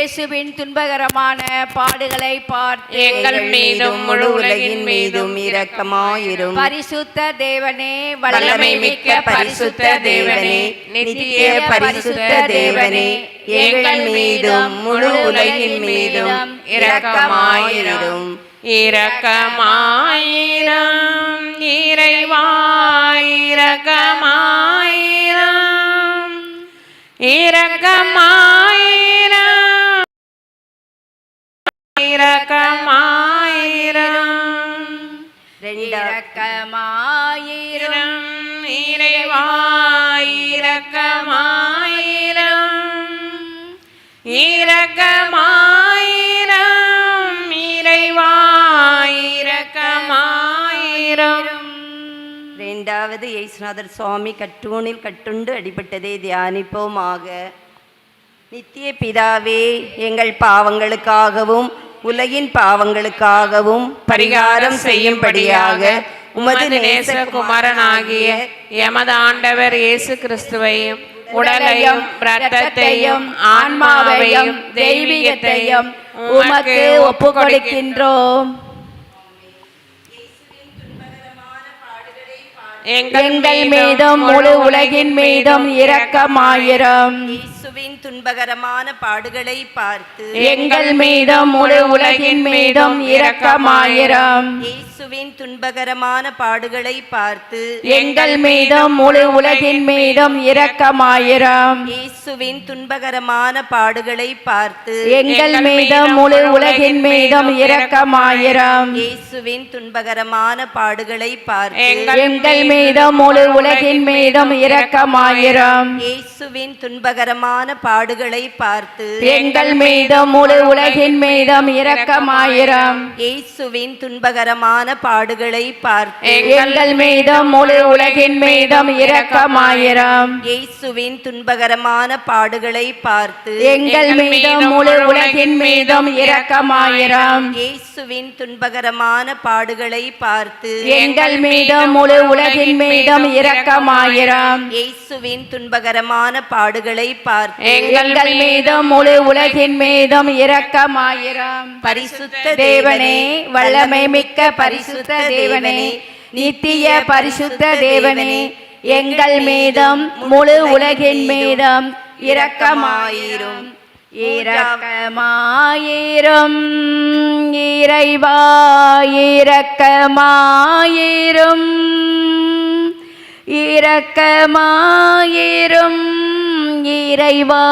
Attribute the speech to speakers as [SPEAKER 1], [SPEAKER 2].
[SPEAKER 1] இயேசுவின் துன்பகரமான பாடுகளை பார்த்து
[SPEAKER 2] எங்கள் மீதும் முழு உலகின் மீதும் இரக்கமாயிரும்.
[SPEAKER 1] பரிசுத்த தேவனே
[SPEAKER 2] வல்லமை மிக்க பரிசுத்த தேவனே நித்திய பரிசுத்த தேவனே எங்கள் மீதும் முழு உலகின் மீதும் இரக்கமாயிரும். இரக்கமாயிரம். இறைவா இரக்கமாயிரம் இரக்கமாயிரம் இறைவா இரக்கமாயிரம்
[SPEAKER 3] இரண்டாவது இயேசுநாதர் சுவாமி கட்டூனில் கட்டுண்டு அடிபட்டதை தியானிப்போமாக நித்திய பிதாவே எங்கள் பாவங்களுக்காகவும் உலகின் பாவங்களுக்காகவும்
[SPEAKER 2] பரிகாரம் செய்யும்படியாக உமது நேசகுமாரனாகிய எமது ஆண்டவர் இயேசு கிறிஸ்துவையும் உடலையும் இரத்தத்தையும் ஆன்மாவையும் தெய்வீகத்தையும்
[SPEAKER 1] உமக்கு ஒப்பு கொடுக்கின்றோம் எங்கள் மீதும் முழு உலகின் மீதும் இரக்கமாயிரம்.
[SPEAKER 3] இயேசுவின் துன்பகரமான பாடுகளை பார்த்து
[SPEAKER 1] எங்கள் மீதும் முழு உலகின் மீதும் இரக்கமாயிரம்.
[SPEAKER 3] இயேசுவின் துன்பகரமான பாடுகளை பார்த்து
[SPEAKER 1] எங்கள் மீதும் முழு உலகின் மீதும் இரக்கமாயிரம்.
[SPEAKER 3] இயேசுவின் துன்பகரமான பாடுகளை பார்த்து
[SPEAKER 1] எங்கள் மீதும் முழு உலகின் மீதும் இரக்கமாயிரம்.
[SPEAKER 3] இயேசுவின் துன்பகரமான பாடுகளை பார்த்து
[SPEAKER 1] எங்கள் மீதும் முழு உலகின் மீதும் இரக்கமாயிரம்.
[SPEAKER 3] இயேசுவின் துன்பகரமான பாடுகளை பார்த்து
[SPEAKER 1] எங்கள் மீதும் முழு உலகின் மீதும் இரக்கமாயிரம்.
[SPEAKER 3] இயேசுவின் துன்பகரமான பாடுகளை பார்த்து
[SPEAKER 1] எங்கள் மீதும் முழு உலகின் மீதும் இரக்கமாயிரம்.
[SPEAKER 3] இயேசுவின் துன்பகரமான பாடுகளை பார்த்து
[SPEAKER 1] எங்கள் மீதும் முழு உலகின் மீதும் இரக்கமாயிரம்.
[SPEAKER 3] இயேசுவின் துன்பகரமான பாடுகளை பார்த்து
[SPEAKER 1] எங்கள் மீதும் முழு உலகின் மீதும் இரக்கமாயிரம்.
[SPEAKER 3] இயேசுவின் துன்பகரமான பாடுகளை பார்த்து
[SPEAKER 1] எங்கள் மீதும் முழு உலகின் மீதும் இரக்கமாயிரம்.
[SPEAKER 3] பரிசுத்த
[SPEAKER 1] தேவனே வல்லமை மிக்க பரிசுத்த தேவனே நித்திய பரிசுத்த தேவனே எங்கள் மீதும் முழு உலகின் மீதும் இரக்கமாயிரும். இரக்கமாயிரும். இறைவா இரக்கமாயிரும். இரக்கமாயிரும். இறைவா.